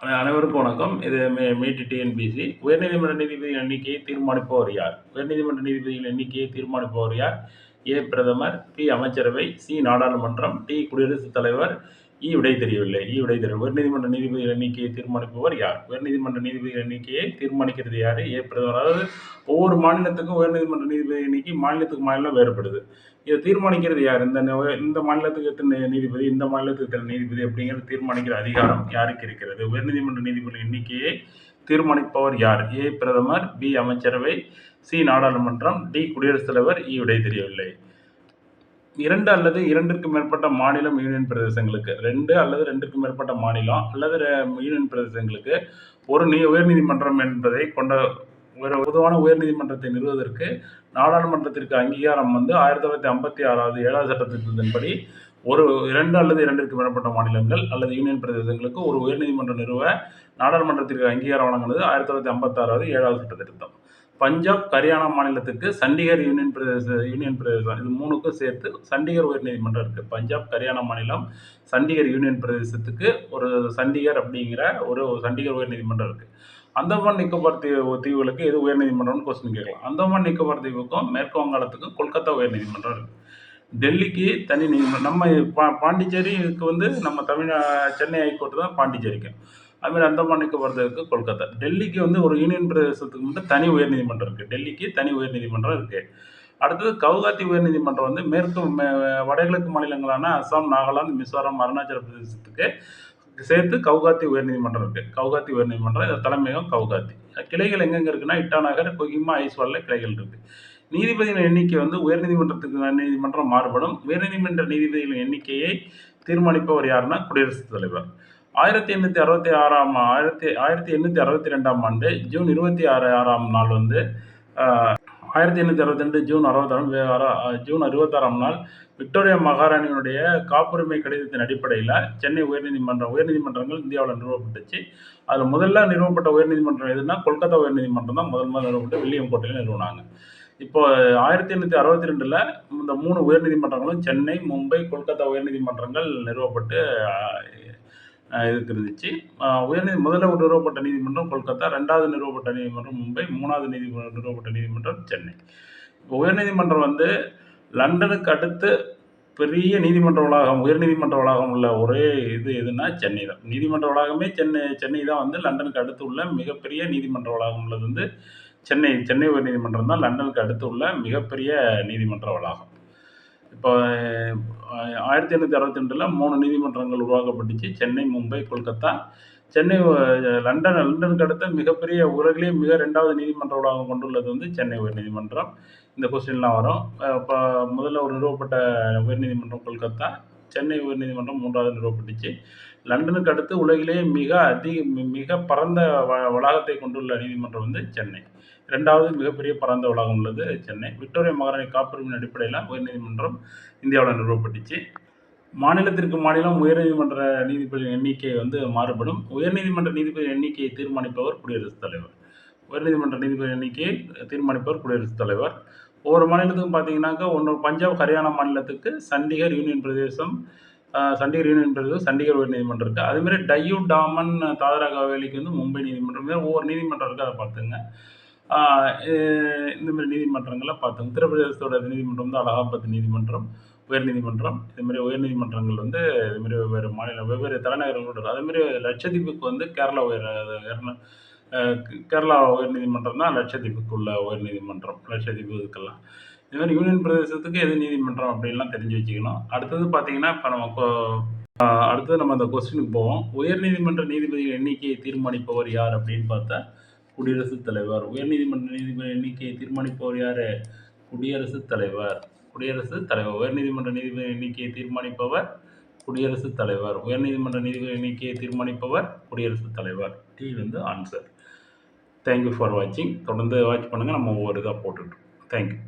அனைவருக்கும் வணக்கம். இது மீட்டு மீட் டிஎன்பிசி உயர்நீதிமன்ற நீதிபதியின் எண்ணிக்கையை தீர்மானிப்பவர் யார்? உயர்நீதிமன்ற நீதிபதிகள் எண்ணிக்கையை தீர்மானிப்பவர் யார்? ஏ. பிரதமர் பி. அமைச்சரவை சி. நாடாளுமன்றம் டி. குடியரசுத் தலைவர் ஈ விடை தெரியவில்லை ஈ விடை தெரியவில்லை உயர்நீதிமன்ற நீதிபதிகள் எண்ணிக்கையை தீர்மானிப்பவர் யார்? உயர்நீதிமன்ற நீதிபதிகள் எண்ணிக்கையை தீர்மானிக்கிறது யார்? ஏ பிரதமர் அதாவது ஒவ்வொரு மாநிலத்துக்கும் உயர்நீதிமன்ற நீதிபதி எண்ணிக்கை மாநிலத்துக்கு மாநிலம் வேறுபடுது. இதை தீர்மானிக்கிறது யார்? இந்த இந்த மாநிலத்துக்கு எத்தனை நீதிபதி இந்த மாநிலத்துக்கு எத்தனை நீதிபதி அப்படிங்கிறது தீர்மானிக்கிற அதிகாரம் யாருக்கு இருக்கிறது? உயர்நீதிமன்ற நீதிபதி எண்ணிக்கையை தீர்மானிப்பவர் யார்? ஏ. பிரதமர் பி. அமைச்சரவை சி. நாடாளுமன்றம் டி. குடியரசுத் தலைவர் இ. விடை தெரியவில்லை இரண்டு அல்லது இரண்டிற்கு மேற்பட்ட மாநிலம் யூனியன் பிரதேசங்களுக்கு ரெண்டு அல்லது ரெண்டுக்கு மேற்பட்ட மாநிலம் அல்லது யூனியன் பிரதேசங்களுக்கு ஒரு நீ உயர்நீதிமன்றம் என்பதை கொண்ட ஒரு பொதுவான உயர்நீதிமன்றத்தை நிறுவுவதற்கு நாடாளுமன்றத்திற்கு அங்கீகாரம் வந்து ஆயிரத்தி தொள்ளாயிரத்தி ஐம்பத்தி ஆறாவது ஏழாவது சட்டத்திட்டத்தின்படி ஒரு இரண்டு அல்லது இரண்டிற்கு மேற்பட்ட மாநிலங்கள் அல்லது யூனியன் பிரதேசங்களுக்கு ஒரு உயர்நீதிமன்றம் நிறுவ நாடாளுமன்றத்திற்கு அங்கீகாரம் வழங்கினது ஆயிரத்தி தொள்ளாயிரத்தி ஐம்பத்தாறாவது ஏழாவது சட்டத்திட்டம். பஞ்சாப் ஹரியானா மாநிலத்துக்கு சண்டிகர் யூனியன் பிரதேச யூனியன் பிரதேசம். இது மூணுக்கும் சேர்த்து சண்டிகர் உயர்நீதிமன்றம் இருக்குது பஞ்சாப் ஹரியானா மாநிலம் சண்டிகர் யூனியன் பிரதேசத்துக்கு ஒரு சண்டிகர் அப்படிங்கிற ஒரு சண்டிகர் உயர்நீதிமன்றம் இருக்குது அந்தமான் நிக்கோபார் தீவு தீவுகளுக்கு எது உயர்நீதிமன்றம்னு கொஸ்டின் கேட்கலாம். அந்தமான் நிக்கோபார் தீவுக்கும் மேற்கு வங்காளத்துக்கும் கொல்கத்தா உயர்நீதிமன்றம் இருக்குது டெல்லிக்கு தனி நீதிமன்றம். நம்ம பா பாண்டிச்சேரிக்கு வந்து நம்ம தமிழ் சென்னை ஹைகோர்ட்டு தான் பாண்டிச்சேரிக்கும் அதுமாதிரி அந்தமான் நிக்கோபார் தீவுக்கு கொல்கத்தா. டெல்லிக்கு வந்து ஒரு யூனியன் பிரதேசத்துக்கு மட்டும் தனி உயர்நீதிமன்றம் இருக்குது டெல்லிக்கு தனி உயர்நீதிமன்றம் இருக்குது அடுத்தது கவுகாத்தி உயர்நீதிமன்றம் வந்து மேற்கு மே- வடகிழக்கு மாநிலங்களான அஸ்ஸாம் நாகாலாந்து மிசோரம் அருணாச்சல பிரதேசத்துக்கு சேர்த்து கவுகாத்தி உயர்நீதிமன்றம் இருக்குது கவுகாத்தி உயர்நீதிமன்றம் இது தலைமையகம் கவுகாத்தி. கிளைகள் எங்கெங்கே இருக்குன்னா இட்டாநகர் கொஹிமா ஐஸ்வாலில் கிளைகள் இருக்குது நீதிபதிகளின் எண்ணிக்கை வந்து உயர்நீதிமன்றத்துக்கு நீதிமன்றம் மாறுபடும். உயர்நீதிமன்ற நீதிபதிகளின் எண்ணிக்கையை தீர்மானிப்பவர் யாருன்னா குடியரசுத் தலைவர். ஆயிரத்தி எண்ணூற்றி அறுபத்தி ஆறாம் ஆயிரத்தி ஆயிரத்தி எண்ணூற்றி அறுபத்தி ரெண்டாம் ஆண்டு ஜூன் இருபத்தி ஆறு ஆறாம் நாள் வந்து ஆயிரத்தி எண்ணூற்றி அறுபத்தி ரெண்டு ஜூன் அறுபத்தாறு ஜூன் அறுபத்தாறாம் நாள் விக்டோரியா மகாராணியினுடைய காப்புரிமை கடிதத்தின் அடிப்படையில் சென்னை உயர்நீதிமன்றம் உயர்நீதிமன்றங்கள் இந்தியாவில் நிறுவப்பட்டுச்சு. அதில் முதல்ல நிறுவப்பட்ட உயர்நீதிமன்றம் எதுனா கொல்கத்தா உயர்நீதிமன்றம் தான் முதல் முதல் நிறுவப்பட்டு வில்லியம் கோட்டையில் நிறுவனாங்க. இப்போ ஆயிரத்தி எண்ணூற்றி அறுபத்தி ரெண்டில் இந்த மூணு உயர்நீதிமன்றங்களும் சென்னை மும்பை கொல்கத்தா உயர்நீதிமன்றங்கள் நிறுவப்பட்டு இதுக்கு இருந்துச்சு உயர்நீதி முதல்ல நிறுவப்பட்ட நீதிமன்றம் கொல்கத்தா ரெண்டாவது நிறுவப்பட்ட நீதிமன்றம் மும்பை மூணாவது நீதி நிறுவப்பட்ட நீதிமன்றம் சென்னை. இப்போ உயர்நீதிமன்றம் வந்து லண்டனுக்கு அடுத்து பெரிய நீதிமன்ற வளாகம் உயர்நீதிமன்ற வளாகம் உள்ள ஒரே இது எதுனா சென்னை தான். நீதிமன்ற வளாகமே சென்னை சென்னை தான் வந்து லண்டனுக்கு அடுத்து உள்ள மிகப்பெரிய நீதிமன்ற வளாகம் உள்ளது வந்து சென்னை சென்னை உயர்நீதிமன்றம் தான் லண்டனுக்கு அடுத்து உள்ள மிகப்பெரிய நீதிமன்ற வளாகம். இப்போ ஆயிரத்தி எண்ணூற்றி அறுபத்தி ரெண்டில் மூணு நீதிமன்றங்கள் உருவாக்கப்பட்டுச்சு. சென்னை மும்பை கொல்கத்தா. சென்னை லண்டன் லண்டனுக்கு அடுத்த மிகப்பெரிய உலகிலேயே மிக ரெண்டாவது நீதிமன்ற உலகம் கொண்டுள்ளது வந்து சென்னை உயர்நீதிமன்றம். இந்த கொஸ்டின்லாம் வரும். இப்போ முதல்ல ஒரு நிறுவப்பட்ட உயர்நீதிமன்றம் கொல்கத்தா. சென்னை உயர்நீதிமன்றம் மூன்றாவது நிறுவப்பட்டுச்சு. லண்டனுக்கு அடுத்து உலகிலேயே மிக அதிக மிக பரந்த வ வளாகத்தை கொண்டுள்ள நீதிமன்றம் வந்து சென்னை. ரெண்டாவது மிகப்பெரிய பரந்த வளாகம் உள்ளது சென்னை. விக்டோரியா மகாராணி காப்புரிமையின் அடிப்படையில் உயர்நீதிமன்றம் இந்தியாவில் நிறுவப்பட்டுச்சு. மாநிலத்திற்கு மாநிலம் உயர்நீதிமன்ற நீதிபதி எண்ணிக்கை வந்து மாறுபடும். உயர்நீதிமன்ற நீதிபதி எண்ணிக்கையை தீர்மானிப்பவர் குடியரசுத் தலைவர். உயர்நீதிமன்ற நீதிபதி எண்ணிக்கையை தீர்மானிப்பவர் குடியரசுத் தலைவர். ஒவ்வொரு மாநிலத்துக்கும் பார்த்தீங்கன்னாக்கா ஒன்று பஞ்சாப் ஹரியானா மாநிலத்துக்கு சண்டிகர் யூனியன் பிரதேசம் சண்டிகர் யூனியன் பிரதேசம் சண்டிகர் உயர்நீதிமன்றம் இருக்குது அதுமாரி டையூ டாமன் தாதரா காவேலிக்கு வந்து மும்பை நீதிமன்றம் ஒவ்வொரு நீதிமன்றம் இருக்குது அதை பார்த்துங்க இந்த மாதிரி நீதிமன்றங்களை பார்த்தோம். உத்தரப்பிரதேசத்தோட நீதிமன்றம் வந்து அலகாபாத் நீதிமன்றம் உயர்நீதிமன்றம் இதுமாரி உயர்நீதிமன்றங்கள் வந்து இதுமாரி வெவ்வேறு மாநில வெவ்வேறு தலைநகரங்களோட அதேமாரி லட்சத்தீவுக்கு வந்து கேரளா உயர் கேரளா உயர்நீதிமன்றம் தான் லட்சத்தீவுக்கு உள்ள உயர்நீதிமன்றம் லட்சத்தீவு இதுக்கெல்லாம் இது மாதிரி யூனியன் பிரதேசத்துக்கு எது நீதிமன்றம் அப்படின்லாம் தெரிஞ்சு வச்சுக்கணும். அடுத்தது பார்த்தீங்கன்னா இப்போ நம்ம கொ- அடுத்தது நம்ம அந்த கொஸ்டினுக்கு போவோம். உயர்நீதிமன்ற நீதிபதிகள் எண்ணிக்கையை தீர்மானிப்பவர் யார் அப்படின்னு பார்த்தா குடியரசுத் தலைவர் உயர்நீதிமன்ற நீதிபதி எண்ணிக்கையை தீர்மானிப்பவர் யார்? குடியரசுத் தலைவர். குடியரசுத் தலைவர் உயர்நீதிமன்ற நீதிபதி எண்ணிக்கையை தீர்மானிப்பவர் குடியரசுத் தலைவர். உயர்நீதிமன்ற நீதிபதி எண்ணிக்கையை தீர்மானிப்பவர் குடியரசுத் தலைவர். டி வந்து ஆன்சர் தேங்க்யூ ஃபார் வாட்சிங் தொடர்ந்து வாட்ச் பண்ணுங்கள் நம்ம ஒவ்வொரு இதாக போட்டுட்ருக்கோம் தேங்க்யூ